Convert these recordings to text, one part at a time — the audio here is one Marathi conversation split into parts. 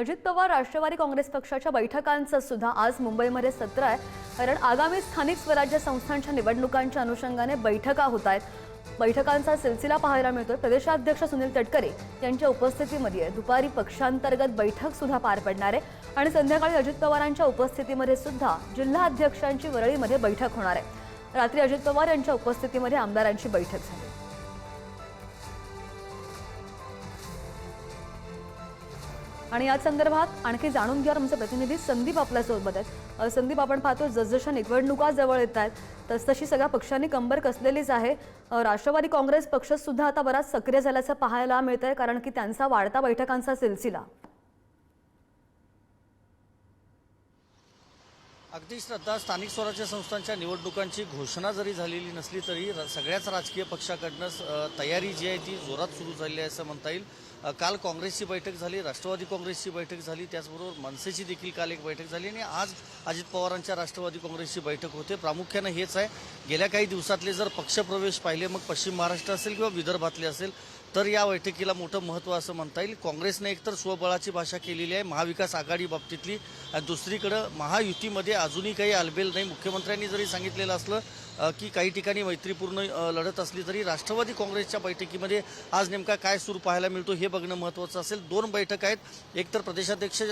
अजित पवार राष्ट्रवादी काँग्रेस पक्षाच्या बैठकांचं सुद्धा आज मुंबईमध्ये सत्र आहे. कारण आगामी स्थानिक स्वराज्य संस्थांच्या निवडणुकांच्या अनुषंगाने बैठका होत आहेत. बैठकांचा सिलसिला पाहायला मिळतोय. प्रदेशाध्यक्ष सुनील तटकरे यांच्या उपस्थितीमध्ये दुपारी पक्षांतर्गत बैठक सुद्धा पार पडणार आहे. आणि संध्याकाळी अजित पवारांच्या उपस्थितीमध्ये सुद्धा जिल्हा अध्यक्षांची वरळीमध्ये बैठक होणार आहे. रात्री अजित पवार यांच्या उपस्थितीमध्ये आमदारांची बैठक झाली. आणि या संदर्भात आणखी जाणून घ्या आमचे प्रतिनिधी संदीप आपल्यासोबत आहेत. संदीप आपण पाहतो जसजशा निवडणुका जवळ येत आहेत तसतशी सगळ्या पक्षांनी कंबर कसलेलीच आहे. राष्ट्रवादी काँग्रेस पक्षसुद्धा आता बराच सक्रिय झाल्याचं पाहायला मिळत आहे कारण की त्यांचा वाढता बैठकांचा सिलसिला. अगदी श्रद्धा स्थानिक स्वराज्य संस्थांच्या निवडणुकांची घोषणा जरी झालेली नसली तरी र- सगळ्याच राजकीय पक्षाकडनं तयारी जी आहे ती जोरात सुरू झाली आहे असं म्हणता येईल. काल काँग्रेसची बैठक झाली राष्ट्रवादी काँग्रेसची बैठक झाली त्याचबरोबर मनसेची देखील काल एक बैठक झाली आणि आज अजित पवारांच्या राष्ट्रवादी काँग्रेसची बैठक होते. प्रामुख्यानं हेच आहे. गेल्या काही दिवसातले जर पक्षप्रवेश पाहिले मग पश्चिम महाराष्ट्र असेल किंवा विदर्भातले असेल तर या बैठकीला मोठं महत्त्व असं म्हणता येईल. काँग्रेसने एकतर स्वबळाची भाषा केलेली आहे महाविकास आघाडी बाबतीतली आणि दुसरीकडं महायुतीमध्ये अजूनही काही आलबेल नाही. मुख्यमंत्र्यांनी जरी सांगितलेलं असलं की काही ठिकाणी मैत्रीपूर्ण लढत असली तरी राष्ट्रवादी काँग्रेसच्या बैठकीमध्ये आज नेमका काय सूर पाहायला मिळतो हे बघणं महत्त्वाचं असेल. दोन बैठक आहेत. एकतर प्रदेशाध्यक्ष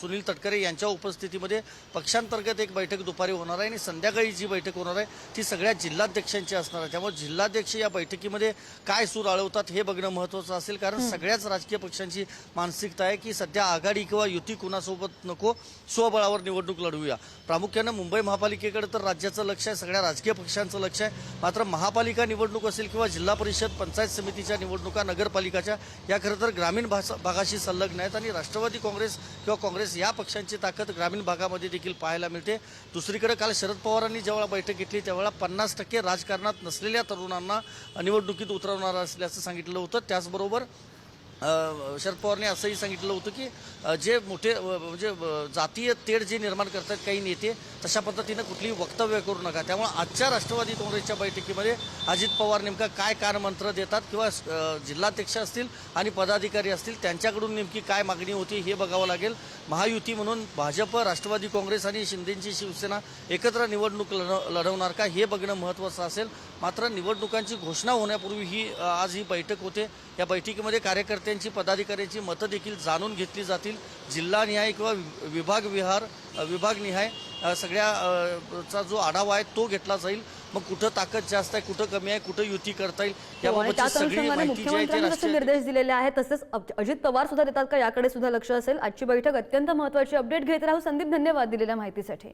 सुनील तटकरे यांच्या उपस्थितीमध्ये पक्षांतर्गत एक बैठक दुपारी होणार आहे आणि संध्याकाळी जी बैठक होणार आहे ती सगळ्या जिल्हाध्यक्षांची असणार आहे. त्यामुळे जिल्हाध्यक्ष या बैठकीमध्ये काय सूर आळवतात हे बघ बघणं महत्त्वाचं असेल. कारण सगळ्याच राजकीय पक्षांची मानसिकता आहे की सध्या आघाडी किंवा युती कुणासोबत नको स्वबळावर निवडणूक लढवूया प्रामुख्यानं मुंबई महापालिकेकडे तर राज्याचं लक्ष आहे सगळ्या राजकीय पक्षांचं लक्ष आहे. मात्र महापालिका निवडणूक असेल किंवा जिल्हा परिषद पंचायत समितीच्या निवडणुका नगरपालिकाच्या या खरं तर ग्रामीण भाषा भागाशी संलग्न आहेत आणि राष्ट्रवादी काँग्रेस किंवा काँग्रेस या पक्षांची ताकद ग्रामीण भागामध्ये देखील पाहायला मिळते. दुसरीकडे काल शरद पवारांनी जेव्हा बैठक घेतली त्यावेळेला पन्नास टक्के राजकारणात नसलेल्या तरुणांना निवडणुकीत उतरवणार असल्याचं सांगितलं होतं. त्याचबरोबर शरद पवारने असंही सांगितलं होतं की जे मोठे म्हणजे जातीय तेढ जे निर्माण करतात काही नेते तशा पद्धतीनं कुठलीही वक्तव्य करू नका. त्यामुळे आजच्या राष्ट्रवादी काँग्रेसच्या बैठकीमध्ये अजित पवार नेमका काय कानमंत्र देतात किंवा जिल्हाध्यक्ष असतील आणि पदाधिकारी असतील त्यांच्याकडून नेमकी काय मागणी होती हे बघावं लागेल. महायुती म्हणून भाजप राष्ट्रवादी काँग्रेस आणि शिंदेची शिवसेना एकत्र निवडणूक लढ लढवणार का हे बघणं महत्त्वाचं असेल. मात्र निवडणुकांची घोषणा होण्यापूर्वी ही आज ही बैठक होते. या बैठकीमध्ये कार्यकर्ते कार्यकर्त्यांची पदाधिकाऱ्यांची मतं देखील जाणून घेतली जातील. जिल्हानिहाय किंवा विभाग विहार विभागनिहाय सगळ्या चा जो आढावा आहे तो घेतला जाईल. मग कुठं ताकद जास्त आहे कुठं कमी आहे कुठं युती करता येईल हो, मुख्यमंत्र्यांनी निर्देश दिलेले आहेत तसेच अजित पवार सुद्धा देतात का? याकडे सुद्धा लक्ष असेल. आजची बैठक अत्यंत महत्वाची अपडेट घेत राहू. संदीप धन्यवाद दिलेल्या माहितीसाठी.